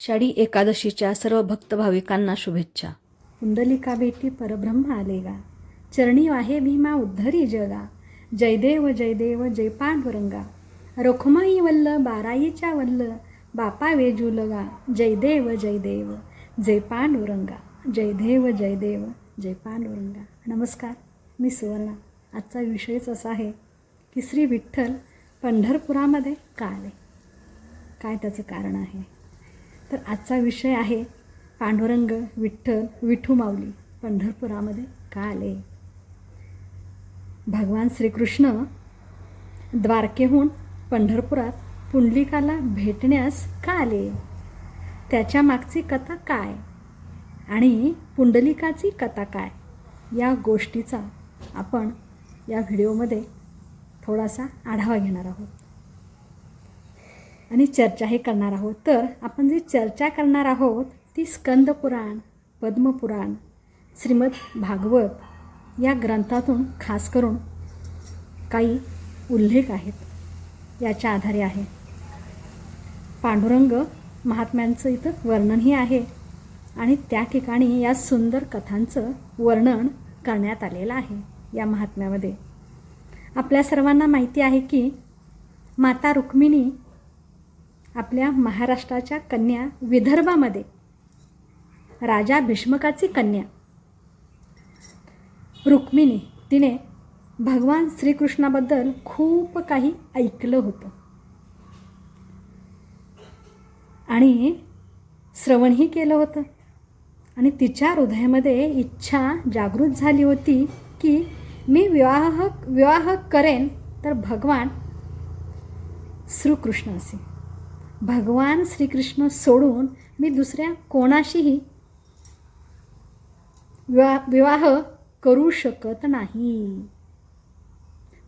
आषाढी एकादशीच्या सर्व भक्त भाविकांना शुभेच्छा. कुंडलिका बेटी परब्रह्म आलेगा. चरणी वाहे भीमा उद्धरी जगा. जयदेव जयदेव जय पांडुरंगा रोखमाई वल्ल बाराईच्या वल्ल बापा वेजुलगा जयदेव जयदेव जय पांडुरंगा जयदेव जयदेव जय पांडुरंगा नमस्कार मी सुवर्णा. आजचा विषयच असा आहे की श्री विठ्ठल पंढरपुरामध्ये का आले? काय त्याचं कारण आहे? तर आजचा विषय आहे पांडुरंग विठ्ठल विठू माऊली पंढरपुरामध्ये का आले? भगवान श्रीकृष्ण द्वारकेहून पंढरपुरात पुंडलिकाला भेटण्यास का आले? त्याच्या मागची कथा काय? आणि पुंडलिकाची कथा काय? या गोष्टीचा आपण या व्हिडिओमध्ये थोडासा आढावा घेणार आहोत. आणि चर्चाही करणार आहोत. तर आपण जी चर्चा करणार आहोत ती स्कंदपुराण पद्मपुराण श्रीमद भागवत या ग्रंथातून खास करून काही उल्लेख आहेत. याच्या आधारे आहे. पांडुरंग महात्म्यांचं इथं वर्णनही आहे आणि त्या ठिकाणी या सुंदर कथांचं वर्णन करण्यात आलेलं आहे या महात्म्यामध्ये. आपल्या सर्वांना माहिती आहे की माता रुक्मिणी आपल्या महाराष्ट्राच्या कन्या विदर्भामध्ये. राजा भीष्मकाची कन्या. रुक्मिणी. तिने भगवान श्रीकृष्णाबद्दल खूप काही ऐकलं होतं. आणि श्रवणही केलं होतं. आणि तिच्या हृदयामध्ये इच्छा जागृत झाली होती की मी विवाह विवाह करेन तर भगवान श्रीकृष्ण असे भगवान श्रीकृष्ण सोडून मी दुसऱ्या कोणाशीही विवा विवाह करू शकत नाही.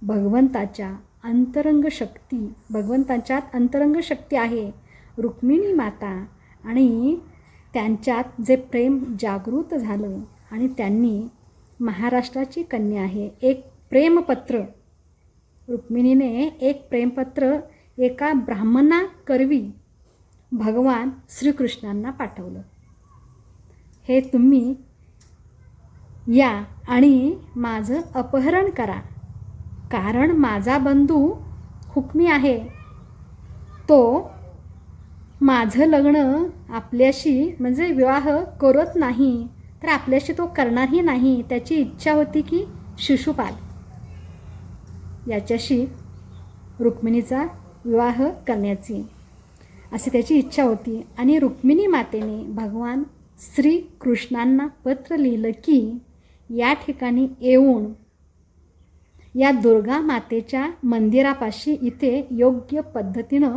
भगवंताच्या अंतरंग शक्ती भगवंताच्यात अंतरंग शक्ती आहे. रुक्मिणी माता आणि त्यांच्यात जे प्रेम जागृत झालं आणि त्यांनी महाराष्ट्राची कन्या आहे. एक प्रेमपत्र. रुक्मिणीने एक प्रेमपत्र एका ब्राह्मणाकरवी भगवान श्रीकृष्णांना पाठवलं. हे तुम्ही या आणि माझं अपहरण करा. कारण माझा बंधू हुकमी आहे. तो माझं लग्न आपल्याशी म्हणजे विवाह करत नाही तर आपल्याशी तो करणारही नाही त्याची इच्छा होती की शिशुपाल. याच्याशी रुक्मिणीचा विवाह करण्याची. अशी त्याची इच्छा होती. आणि रुक्मिणी मातेने भगवान श्रीकृष्णांना पत्र लिहिलं की या ठिकाणी येऊन या दुर्गा मातेच्या मंदिरापाशी इथे योग्य पद्धतीनं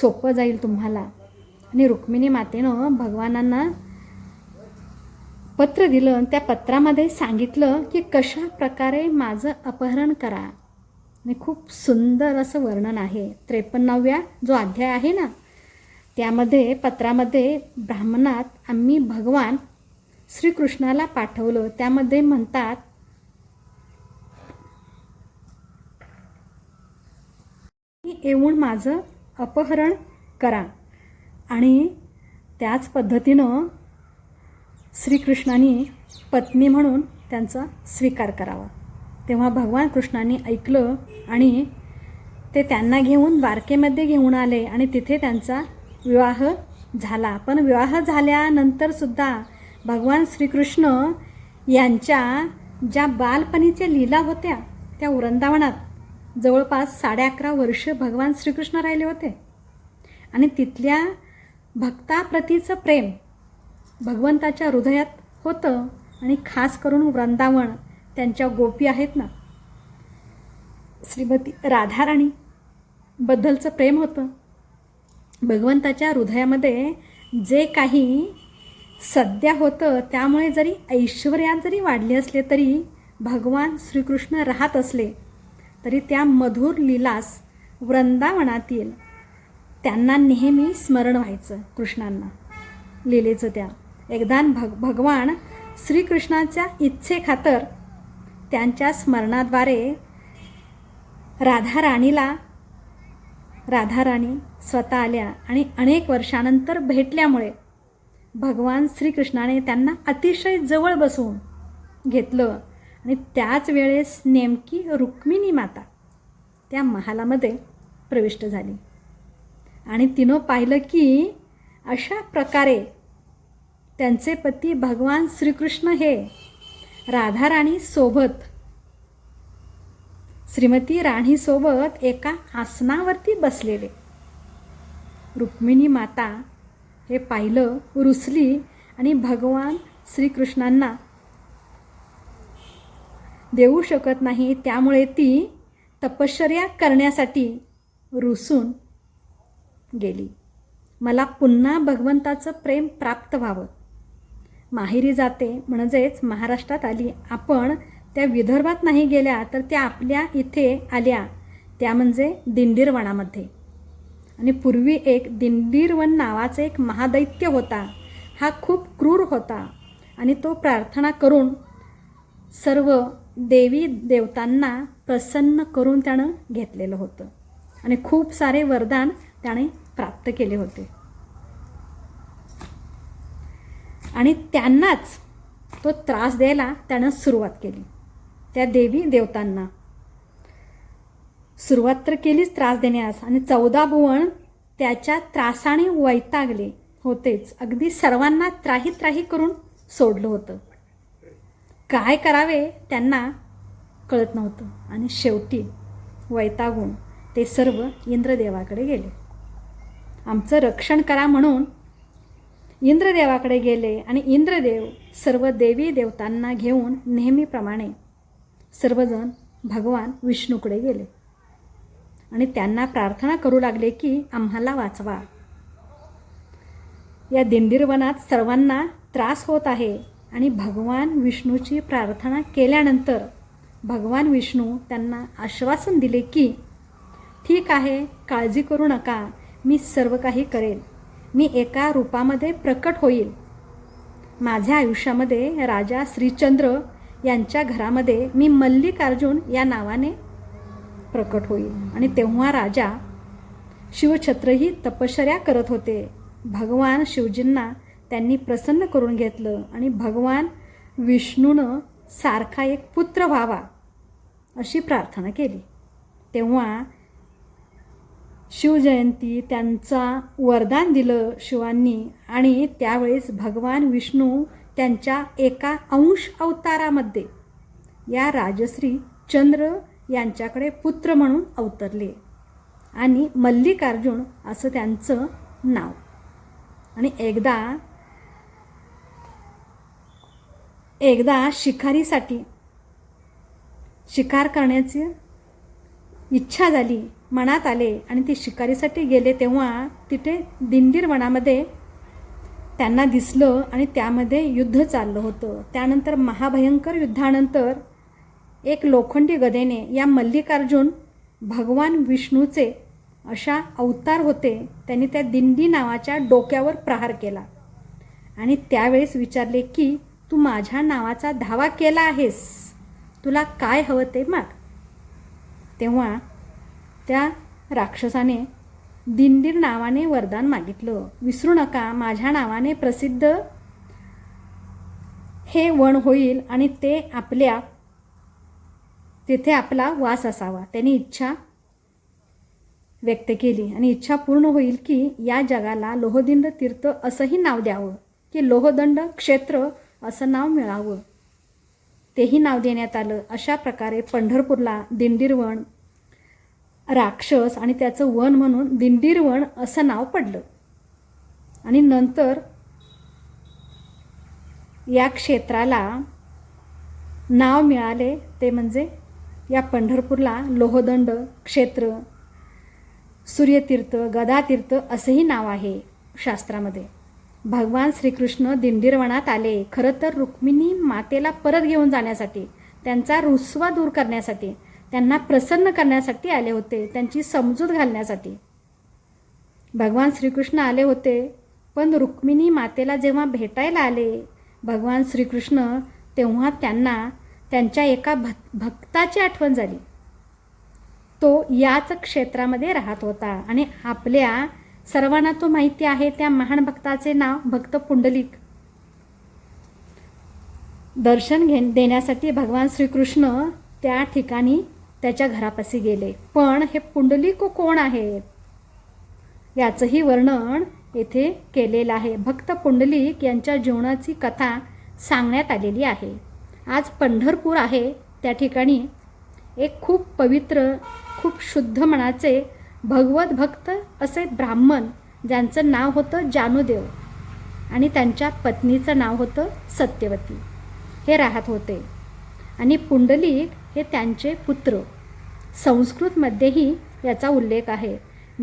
सोपं जाईल तुम्हाला. आणि रुक्मिणी मातेनं भगवानांना पत्र दिलं आणि त्या पत्रामध्ये सांगितलं की कशा प्रकारे माझं अपहरण करा. आणि खूप सुंदर असं वर्णन आहे. त्रेपन्नाव्या जो अध्याय आहे ना त्यामध्ये पत्रामध्ये ब्राह्मणात आम्ही भगवान श्रीकृष्णाला पाठवलं. त्यामध्ये म्हणतात येऊन माझं अपहरण करा. आणि त्याच पद्धतीनं श्रीकृष्णाने पत्नी म्हणून त्यांचा स्वीकार करावा. तेव्हा भगवान कृष्णाने ऐकलं आणि ते त्यांना घेऊन द्वारकेमध्ये घेऊन आले आणि तिथे त्यांचा विवाह झाला. पण विवाह झाल्यानंतरसुद्धा भगवान श्रीकृष्ण यांच्या ज्या बालपणीच्या लीला होत्या त्या वृंदावनात जवळपास साडे अकरा वर्ष भगवान श्रीकृष्ण राहिले होते. आणि तिथल्या भक्ताप्रतीचं प्रेम भगवंताच्या हृदयात होतं आणि खास करून वृंदावन त्यांच्या गोपी आहेत ना? श्रीमती राधाराणी बद्दलचं प्रेम होतं. भगवंताच्या हृदयामध्ये जे काही सध्या होतं त्यामुळे जरी ऐश्वर्यात जरी वाढले असले तरी भगवान श्रीकृष्ण राहत असले तरी त्या मधुर लीलास वृंदावनातील त्यांना नेहमी स्मरण व्हायचं कृष्णांना. लिलेचं त्या. एकदा भग भगवान श्रीकृष्णाच्या इच्छेखातर त्यांच्या स्मरणाद्वारे राधा राणीला राधा राणी स्वतः आल्या आणि अनेक वर्षानंतर भेटल्यामुळे भगवान श्रीकृष्णाने त्यांना अतिशय जवळ बसवून घेतलं आणि त्याच वेळेस नेमकी रुक्मिणी माता त्या महालामध्ये प्रविष्ट झाली. आणि तिनं पाहिलं की अशा प्रकारे त्यांचे पती भगवान श्रीकृष्ण हे राधाराणी सोबत. श्रीमती राणीसोबत एका आसनावरती बसलेले. रुक्मिणी माता हे पाहिलं रुसली आणि भगवान श्रीकृष्णांना देऊ शकत नाही त्यामुळे ती तपश्चर्या करण्यासाठी रुसून गेली. मला पुन्हा भगवंताचं प्रेम प्राप्त व्हावं. माहेरी जाते. म्हणजेच महाराष्ट्रात आली. आपण त्या विदर्भात नाही गेल्या तर त्या आपल्या इथे आल्या. त्या म्हणजे दिंडीरवनामध्ये. आणि पूर्वी एक दिंडीरवन नावाचा एक महादैत्य होता. हा खूप क्रूर होता. आणि तो प्रार्थना करून सर्व देवी देवतांना प्रसन्न करून त्यानं घेतलेलं होतं. आणि खूप सारे वरदान त्याने प्राप्त केले होते. आणि त्यांनाच तो त्रास द्यायला त्यानं सुरुवात केली. त्या देवी देवतांना. सुरुवात तर केलीच त्रास देण्यास आणि चौदा भुवन त्याच्या त्रासाने वैतागले होतेच. अगदी सर्वांना त्राही त्राही करून सोडलं होतं. काय करावे त्यांना कळत नव्हतं आणि शेवटी वैतागून ते सर्व इंद्रदेवाकडे गेले. आमचं रक्षण करा म्हणून इंद्रदेवाकडे गेले आणि इंद्रदेव सर्व देवी देवतांना घेऊन नेहमीप्रमाणे सर्वजण भगवान विष्णूकडे गेले. आणि त्यांना प्रार्थना करू लागले की आम्हाला वाचवा. या दिंडीरवनात सर्वांना त्रास होत आहे आणि भगवान विष्णूची प्रार्थना केल्यानंतर भगवान विष्णू त्यांना आश्वासन दिले की ठीक आहे काळजी करू नका मी सर्व काही करेल. मी एका रूपामध्ये प्रकट होईल. माझ्या आयुष्यामध्ये राजा श्रीचंद्र यांच्या घरामध्ये मी मल्लिकार्जुन या नावाने प्रकट होईल. आणि तेव्हा राजा शिवछत्रही तपश्चर्या करत होते. भगवान शिवजींना त्यांनी प्रसन्न करून घेतलं आणि भगवान विष्णूनं सारखा एक पुत्र व्हावा अशी प्रार्थना केली. तेव्हा शिवजयंती त्यांचा वरदान दिलं शिवांनी आणि त्यावेळेस भगवान विष्णू त्यांच्या एका अंश अवतारामध्ये या राजश्री चंद्र यांच्याकडे पुत्र म्हणून अवतरले आणि मल्लिकार्जुन असं त्यांचं नाव. आणि एकदा एकदा शिकारीसाठी शिकार करण्याची इच्छा झाली. मनात आले आणि ते शिकारीसाठी गेले तेव्हा तिथे दिंडीर वनामध्ये त्यांना दिसलं आणि त्यामध्ये युद्ध चाललं होतं. त्यानंतर महाभयंकर युद्धानंतर एक लोखंडी गदेने या मल्लिकार्जुन भगवान विष्णूचे अशा अवतार होते. त्यांनी त्या दिंडी नावाच्या डोक्यावर प्रहार केला आणि त्यावेळेस विचारले की तू माझ्या नावाचा धावा केला आहेस. तुला काय हवं ते माग? तेव्हा त्या राक्षसाने दिंडीर नावाने वरदान मागितलं. विसरू नका माझ्या नावाने प्रसिद्ध हे वण होईल आणि ते आपल्या तिथे आपला वास असावा. त्यांनी इच्छा व्यक्त केली आणि इच्छा पूर्ण होईल की या जगाला लोहदिंड तीर्थ असंही नाव द्यावं की लोहदंड क्षेत्र असं नाव मिळावं. तेही नाव देण्यात आलं. अशा प्रकारे पंढरपूरला दिंडीरवण राक्षस आणि त्याचं वन म्हणून दिंडीरवण असं नाव पडलं. आणि नंतर या क्षेत्राला नाव मिळाले ते म्हणजे या पंढरपूरला लोहदंड क्षेत्र सूर्यतीर्थ गदातीर्थ असंही नाव आहे शास्त्रामध्ये. भगवान श्रीकृष्ण दिंडीरवणात आले. खरं तर रुक्मिणी मातेला परत घेऊन जाण्यासाठी त्यांचा रुसवा दूर करण्यासाठी त्यांना प्रसन्न करण्यासाठी आले होते त्यांची समजूत घालण्यासाठी. भगवान श्रीकृष्ण आले होते पण रुक्मिणी मातेला जेव्हा भेटायला आले भगवान श्रीकृष्ण तेव्हा त्यांना त्यांच्या एका भक् भक्ताची आठवण झाली. तो याच क्षेत्रामध्ये राहत होता आणि आपल्या सर्वांना तो माहिती आहे त्या महान भक्ताचे नाव भक्त पुंडलिक. दर्शन घे देण्यासाठी भगवान श्रीकृष्ण त्या ठिकाणी त्याच्या घरापाशी गेले. पण हे पुंडलिक कोण आहेत याचंही वर्णन येथे केलेलं आहे. भक्त पुंडलिक यांच्या जीवनाची कथा सांगण्यात आलेली आहे. आज पंढरपूर आहे. त्या ठिकाणी एक खूप पवित्र खूप शुद्ध मनाचे भगवत भक्त असे ब्राह्मण ज्यांचं नाव होतं जानूदेव आणि त्यांच्या पत्नीचं नाव होतं सत्यवती. हे राहत होते. आणि पुंडलिक हे त्यांचे पुत्र. संस्कृतमध्येही याचा उल्लेख आहे.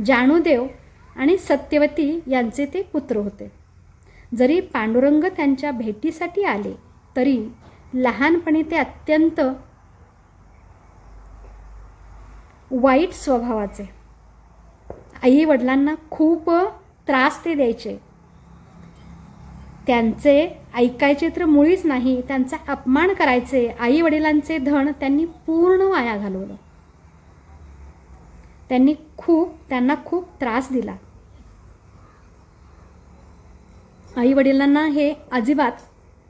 जानूदेव आणि सत्यवती यांचे ते पुत्र होते. जरी पांडुरंग त्यांच्या भेटीसाठी आले तरी लहानपणी ते अत्यंत वाईट स्वभावाचे. आई वडिलांना खूप त्रास ते द्यायचे. त्यांचे ऐकायचे तर मुळीच नाही त्यांचा अपमान करायचे आई वडिलांचे धन त्यांनी पूर्ण वाया घालवलं. त्यांनी खूप त्यांना खूप त्रास दिला. आई वडिलांना हे अजिबात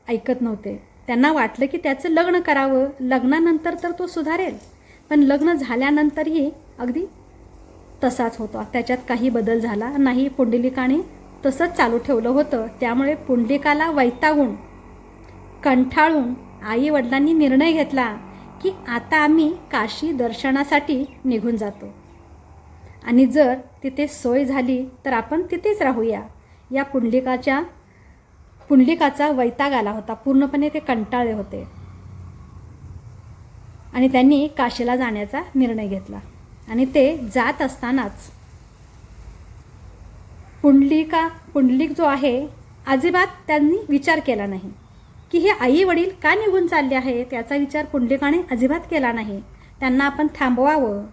ऐकत नव्हते. त्यांना वाटलं की त्याचं लग्न करावं. लग्नानंतर तर तो सुधारेल. पण लग्न झाल्यानंतरही अगदी तसाच होता. त्याच्यात काही बदल झाला नाही पुंडलिकाने तसंच चालू ठेवलं होतं. त्यामुळे पुंडलिकाला वैतागून कंठाळून आई वडिलांनी निर्णय घेतला की आता आम्ही काशी दर्शनासाठी निघून जातो. आणि जर तिथे सोय झाली तर आपण तिथेच राहूया. या पुंडलिकाच्या पुंडलिकाचा वैताग आला होता. पूर्णपणे ते कंटाळे होते. आणि त्यांनी काशीला जाण्याचा निर्णय घेतला. आणि ते जात असतानाच पुंडलिका पुंडलिक जो आहे अजिबात त्यांनी विचार केला नाही. की हे आई वडील का निघून चालले आहे त्याचा विचार पुंडलिकाने अजिबात केला नाही. त्यांना आपण थांबवावं.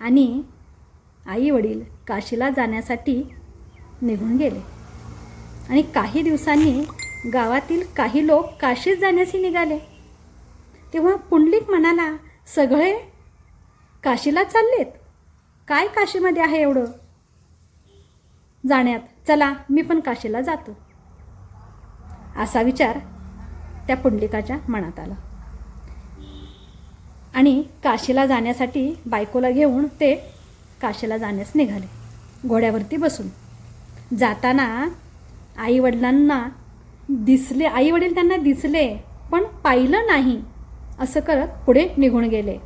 आणि आई वडील काशीला जाण्यासाठी निघून गेले. आणि काही दिवसांनी गावातील काही लोक काशीत जाण्यासही निघाले. तेव्हा पुंडलिक म्हणाला सगळे काशीला चाललेत? काय काशीमध्ये आहे एवढं? जाण्यात. चला मी पण काशीला जातो. असा विचार त्या पुंडलिकाच्या मनात आला. आणि काशीला जाण्यासाठी बायकोला घेऊन ते काशीला जाण्यास निघाले. घोड्यावरती बसून. जाताना आईवडिलांना दिसले आईवडील त्यांना दिसले पण पाहिलं नाही असं करत पुढे निघून गेले.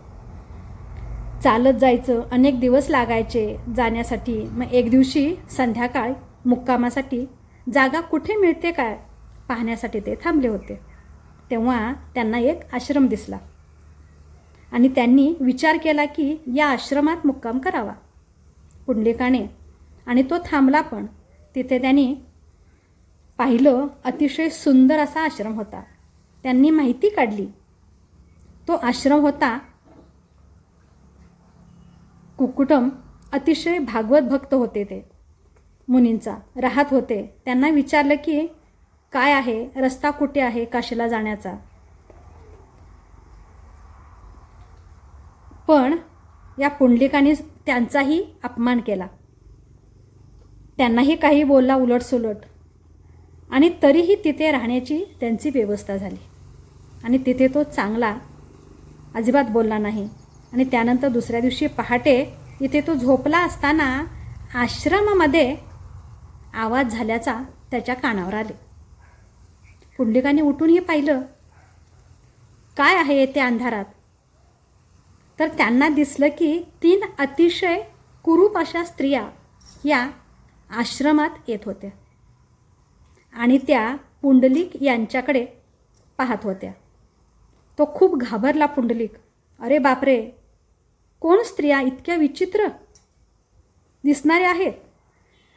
चालत जायचं अनेक दिवस लागायचे जाण्यासाठी. मग एक दिवशी संध्याकाळ मुक्कामासाठी जागा कुठे मिळते काय पाहण्यासाठी ते थांबले होते. तेव्हा त्यांना एक आश्रम दिसला. आणि त्यांनी विचार केला की या आश्रमात मुक्काम करावा. पुंडलिकाने आणि तो थांबला पण. तिथे त्यांनी पाहिलं अतिशय सुंदर असा आश्रम होता. त्यांनी माहिती काढली. तो आश्रम होता कुकुटम अतिशय भागवत भक्त होते ते. मुनींचा राहत होते. त्यांना विचारलं की काय आहे? रस्ता कुठे आहे काशीला जाण्याचा? पण या पुंडलिकाने त्यांचाही अपमान केला. त्यांनाही काही बोलला उलटसुलट. आणि तरीही तिथे राहण्याची त्यांची व्यवस्था झाली. आणि तिथे तो चांगला अजिबात बोलला नाही. आणि त्यानंतर दुसऱ्या दिवशी पहाटे इथे तो झोपला असताना आश्रमामध्ये आवाज झाल्याचा त्याच्या कानावर आले. पुंडलिकाने उठूनही पाहिलं. काय आहे येथे अंधारात? तर त्यांना दिसलं की तीन अतिशय कुरूप अशा स्त्रिया या आश्रमात येत होत्या. आणि त्या पुंडलिक यांच्याकडे पाहत होत्या. तो खूप घाबरला पुंडलिक. अरे बापरे! कोण स्त्रिया इतक्या विचित्र दिसणाऱ्या आहेत?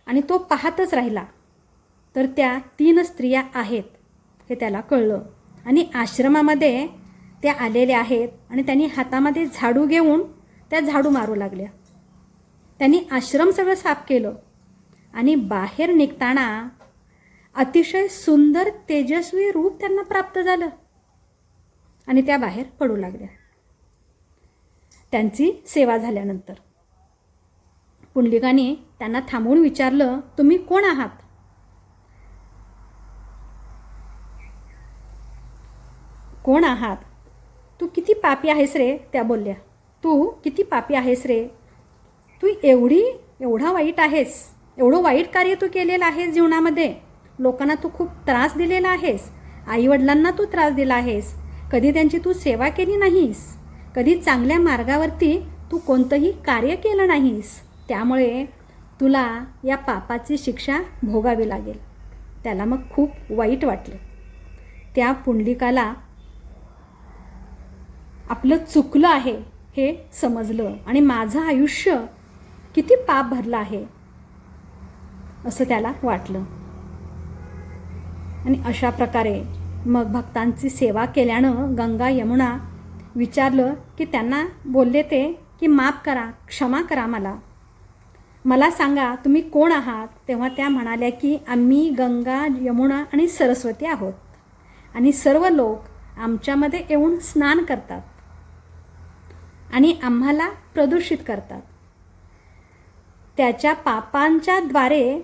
आणि तो पाहतच राहिला. तर त्या तीन स्त्रिया आहेत हे त्याला कळलं. आणि आश्रमामध्ये त्या आलेल्या आहेत आणि त्यांनी हातामध्ये झाडू घेऊन त्या झाडू मारू लागल्या. त्यांनी आश्रम सगळं साफ केलं आणि बाहेर निघताना अतिशय सुंदर तेजस्वी रूप त्यांना प्राप्त झालं आणि त्या बाहेर पडू लागल्या. त्यांची सेवा झाल्यानंतर. पुंडलिकाने त्यांना थांबवून विचारलं तुम्ही कोण आहात? कोण आहात? तू किती पापी आहेस रे? त्या बोलल्या. तू किती पापी आहेस रे? तू एवढी एवढा वाईट आहेस. एवढं वाईट कार्य तू केलेलं आहेस जीवनामध्ये. लोकांना तू खूप त्रास दिलेला आहेस. आईवडिलांना तू त्रास दिला आहेस. कधी त्यांची तू सेवा केली नाहीस. कधी चांगल्या मार्गावरती तू कोणतंही कार्य केलं नाहीस. त्यामुळे तुला या पापाची शिक्षा भोगावी लागेल. त्याला मग खूप वाईट वाटलं. त्या पुंडलिकाला आपलं चुकलं आहे हे समजलं आणि माझं आयुष्य किती पाप भरलं आहे असं त्याला वाटलं. आणि अशा प्रकारे मग भक्तांची सेवा केल्यानं गंगा यमुना विचारलं की त्यांना बोलले ते की माफ करा क्षमा करा मला. मला सांगा तुम्ही कोण आहात? तेव्हा त्या म्हणाल्या की आम्ही गंगा यमुना आणि सरस्वती आहोत. आणि सर्व लोक आमच्यामध्ये येऊन स्नान करतात आणि आम्हाला प्रदूषित करतात. त्याच्या पापांच्या द्वारे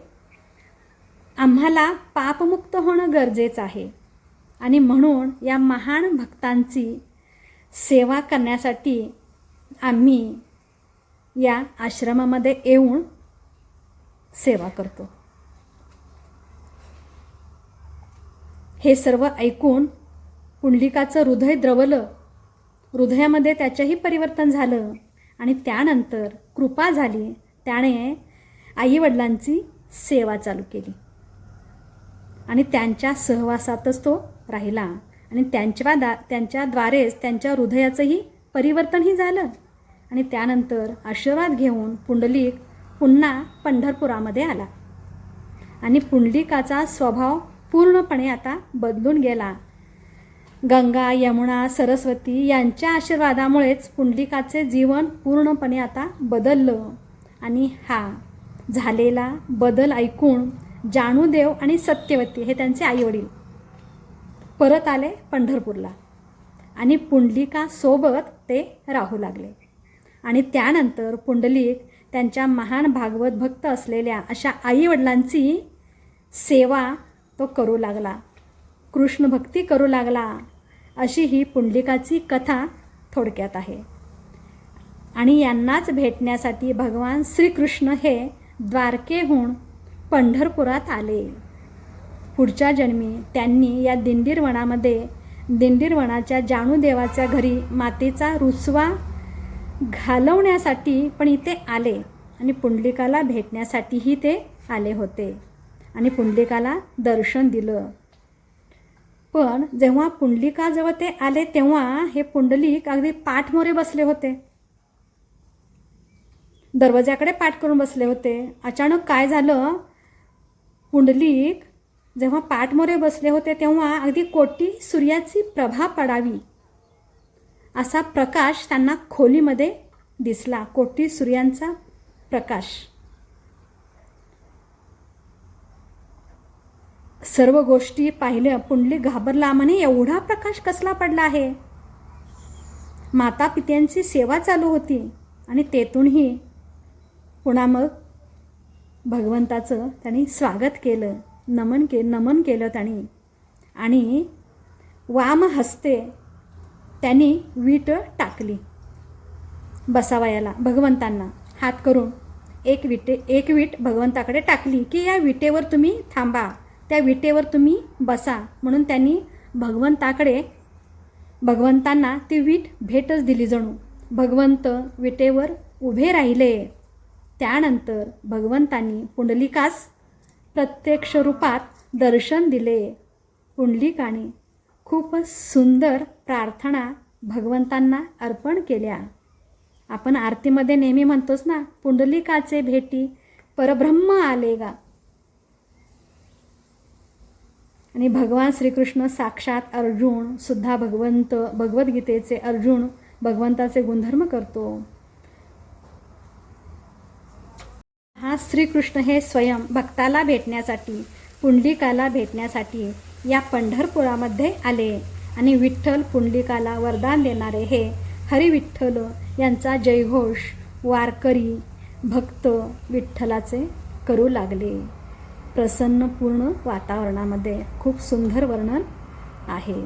आम्हाला पापमुक्त होणं गरजेचं आहे. आणि म्हणून या महान भक्तांची सेवा करण्यासाठी आम्ही या आश्रमामध्ये येऊन सेवा करतो. हे सर्व ऐकून पुंडलिकाचं हृदय द्रवलं हृदयामध्ये त्याचंही परिवर्तन झालं आणि त्यानंतर कृपा झाली त्याने आईवडिलांची सेवा चालू केली. आणि त्यांच्या सहवासातच तो राहिला. आणि त्यांच्या दा त्यांच्याद्वारेच त्यांच्या हृदयाचंही परिवर्तनही झालं. आणि त्यानंतर आशीर्वाद घेऊन पुंडलिक पुन्हा पंढरपुरामध्ये आला. आणि पुंडलिकाचा स्वभाव पूर्णपणे आता बदलून गेला. गंगा यमुना सरस्वती यांच्या आशीर्वादामुळेच पुंडलिकाचे जीवन पूर्णपणे आता बदललं. आणि हा झालेला बदल ऐकून जाणूदेव आणि सत्यवती हे त्यांचे आईवडील परत आले पंढरपूरला. आणि पुंडलिकासोबत ते राहू लागले. आणि त्यानंतर पुंडलिक त्यांच्या महान भागवत भक्त असलेल्या अशा आईवडिलांची सेवा तो करू लागला. कृष्ण भक्ती करू लागला. अशी ही पुंडलिकाची कथा थोडक्यात आहे. आणि यांनाच भेटण्यासाठी भगवान श्रीकृष्ण हे द्वारकेहून पंढरपुरात आले. पुढच्या जन्मी त्यांनी या दिंडीरवनामध्ये दिंडीरवनाच्या जाणूदेवाच्या घरी मातेचा रुसवा घालवण्यासाठी पण इथे आले आणि पुंडलिकाला भेटण्यासाठीही ते आले होते आणि पुंडलिकाला दर्शन दिलं. पण जेव्हा पुंडलिकाजवळ ते आले तेव्हा हे पुंडलिक अगदी पाठमोरे बसले होते. दरवाज्याकडे पाठ करून बसले होते. अचानक काय झालं? पुंडलिक जेव्हा पाठमोरे बसले होते तेव्हा अगदी कोटी सूर्याची प्रभा पडावी. असा प्रकाश त्यांना खोलीमध्ये दिसला कोटी सूर्यांचा प्रकाश. सर्व गोष्टी पाहिल्या पुंडली घाबरला म्हणे एवढा प्रकाश कसला पडला आहे? माता पित्यांची सेवा चालू होती आणि तेथूनही पुन्हा मग भगवंताचं त्यांनी स्वागत केलं. नमन के नमन केलं त्यांनी. आणि वाम हस्ते त्यांनी वीट टाकली बसावयाला भगवंतांना. हात करून एक विटे एक वीट भगवंताकडे टाकली की या विटेवर तुम्ही थांबा त्या विटेवर तुम्ही बसा. म्हणून त्यांनी भगवंताकडे भगवंतांना ती वीट भेटच दिली जणू. भगवंत विटेवर उभे राहिले. त्यानंतर भगवंतांनी पुंडलिकास प्रत्यक्ष रूपात दर्शन दिले. पुंडलिकाने खूपच सुंदर प्रार्थना भगवंतांना अर्पण केल्या. आपण आरतीमध्ये नेहमी म्हणतोच ना पुंडलिकाचे भेटी परब्रह्म आले गा आणि भगवान श्रीकृष्ण साक्षात अर्जुन सुद्धा भगवंत भगवद्गीतेचे अर्जुन भगवंताचे गुणधर्म करतो. आज श्रीकृष्ण हे स्वयं भक्ताला भेटण्यासाठी पुंडलिकाला भेटण्यासाठी या पंढरपुरामध्ये आले आणि विठ्ठल पुंडलिकाला वरदान देणारे हे हरिविठ्ठल यांचा जयघोष वारकरी भक्त विठ्ठलाचे करू लागले. प्रसन्नपूर्ण वातावरणामध्ये खूप सुंदर वर्णन आहे.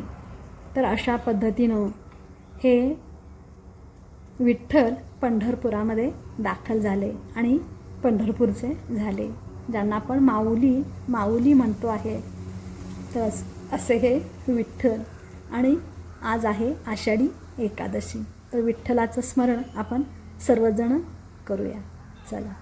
तर अशा पद्धतीनं हे विठ्ठल पंढरपुरामध्ये दाखल झाले आणि पंढरपूरचे झाले ज्यांना आपण माऊली माऊली म्हणतो आहे. तर असे हे विठ्ठल. आणि आज आहे आषाढी एकादशी. तर विठ्ठलाचं स्मरण आपण सर्वजण करूया. चला.